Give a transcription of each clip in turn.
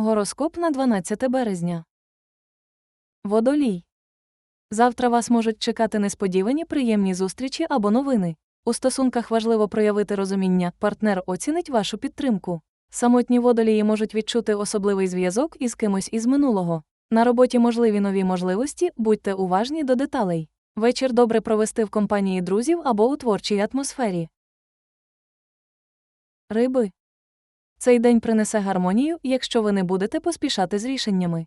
Гороскоп на 12 березня. Водолій. Завтра вас можуть чекати несподівані приємні зустрічі або новини. У стосунках важливо проявити розуміння, партнер оцінить вашу підтримку. Самотні водолії можуть відчути особливий зв'язок із кимось із минулого. На роботі можливі нові можливості, будьте уважні до деталей. Вечір добре провести в компанії друзів або у творчій атмосфері. Риби. Цей день принесе гармонію, якщо ви не будете поспішати з рішеннями.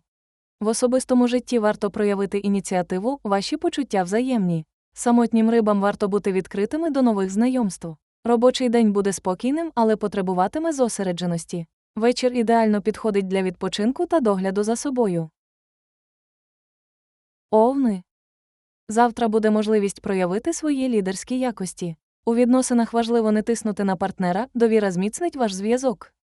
В особистому житті варто проявити ініціативу, ваші почуття взаємні. Самотнім рибам варто бути відкритими до нових знайомств. Робочий день буде спокійним, але потребуватиме зосередженості. Вечір ідеально підходить для відпочинку та догляду за собою. Овни. Завтра буде можливість проявити свої лідерські якості. У відносинах важливо не тиснути на партнера, довіра зміцнить ваш зв'язок.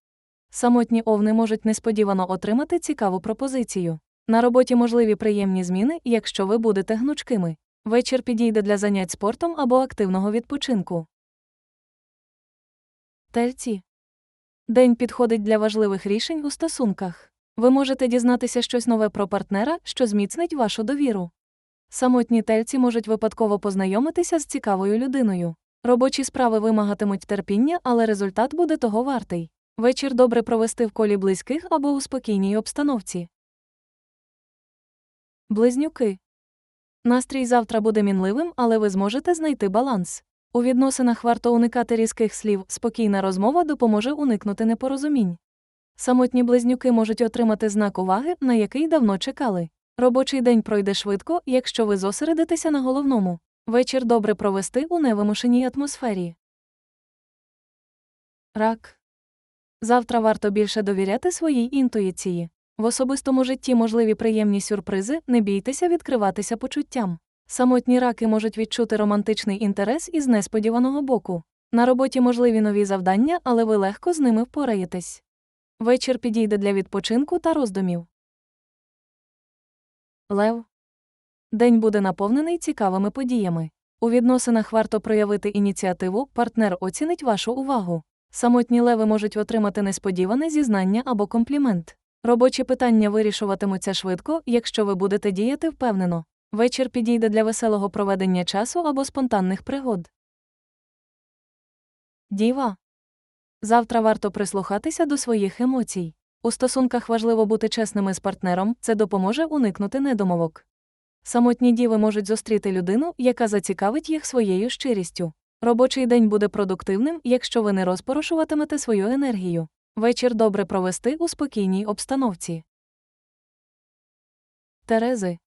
Самотні овни можуть несподівано отримати цікаву пропозицію. На роботі можливі приємні зміни, якщо ви будете гнучкими. Вечір підійде для занять спортом або активного відпочинку. Тельці. День підходить для важливих рішень у стосунках. Ви можете дізнатися щось нове про партнера, що зміцнить вашу довіру. Самотні тельці можуть випадково познайомитися з цікавою людиною. Робочі справи вимагатимуть терпіння, але результат буде того вартий. Вечір добре провести в колі близьких або у спокійній обстановці. Близнюки. Настрій завтра буде мінливим, але ви зможете знайти баланс. У відносинах варто уникати різких слів, спокійна розмова допоможе уникнути непорозумінь. Самотні близнюки можуть отримати знак уваги, на який давно чекали. Робочий день пройде швидко, якщо ви зосередитеся на головному. Вечір добре провести у невимушеній атмосфері. Рак. Завтра варто більше довіряти своїй інтуїції. В особистому житті можливі приємні сюрпризи, не бійтеся відкриватися почуттям. Самотні раки можуть відчути романтичний інтерес із несподіваного боку. На роботі можливі нові завдання, але ви легко з ними впораєтесь. Вечір підійде для відпочинку та роздумів. Лев. День буде наповнений цікавими подіями. У відносинах варто проявити ініціативу, партнер оцінить вашу увагу. Самотні леви можуть отримати несподіване зізнання або комплімент. Робочі питання вирішуватимуться швидко, якщо ви будете діяти впевнено. Вечір підійде для веселого проведення часу або спонтанних пригод. Діва. Завтра варто прислухатися до своїх емоцій. У стосунках важливо бути чесними з партнером, це допоможе уникнути недомовок. Самотні діви можуть зустріти людину, яка зацікавить їх своєю щирістю. Робочий день буде продуктивним, якщо ви не розпорошуватимете свою енергію. Вечір добре провести у спокійній обстановці. Терези.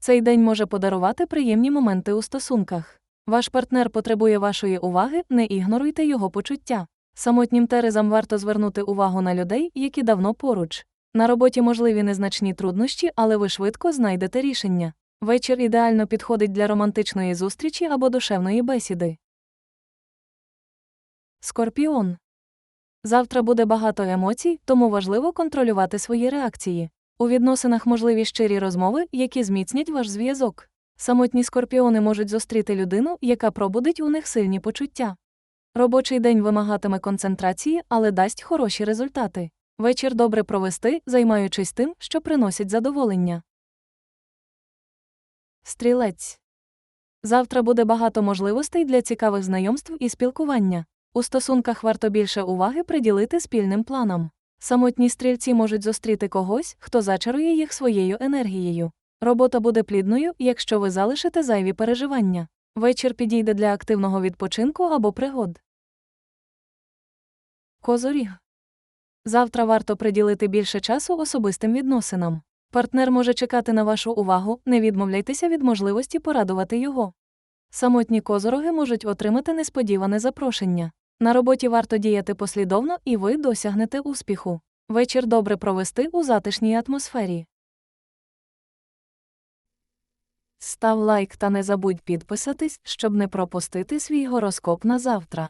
Цей день може подарувати приємні моменти у стосунках. Ваш партнер потребує вашої уваги, не ігноруйте його почуття. Самотнім терезам варто звернути увагу на людей, які давно поруч. На роботі можливі незначні труднощі, але ви швидко знайдете рішення. Вечір ідеально підходить для романтичної зустрічі або душевної бесіди. Скорпіон. Завтра буде багато емоцій, тому важливо контролювати свої реакції. У відносинах можливі щирі розмови, які зміцнять ваш зв'язок. Самотні скорпіони можуть зустріти людину, яка пробудить у них сильні почуття. Робочий день вимагатиме концентрації, але дасть хороші результати. Вечір добре провести, займаючись тим, що приносить задоволення. Стрілець. Завтра буде багато можливостей для цікавих знайомств і спілкування. У стосунках варто більше уваги приділити спільним планам. Самотні стрільці можуть зустріти когось, хто зачарує їх своєю енергією. Робота буде плідною, якщо ви залишите зайві переживання. Вечір підійде для активного відпочинку або пригод. Козоріг. Завтра варто приділити більше часу особистим відносинам. Партнер може чекати на вашу увагу, не відмовляйтеся від можливості порадувати його. Самотні козороги можуть отримати несподіване запрошення. На роботі варто діяти послідовно, і ви досягнете успіху. Вечір добре провести у затишній атмосфері. Став лайк та не забудь підписатись, щоб не пропустити свій гороскоп на завтра.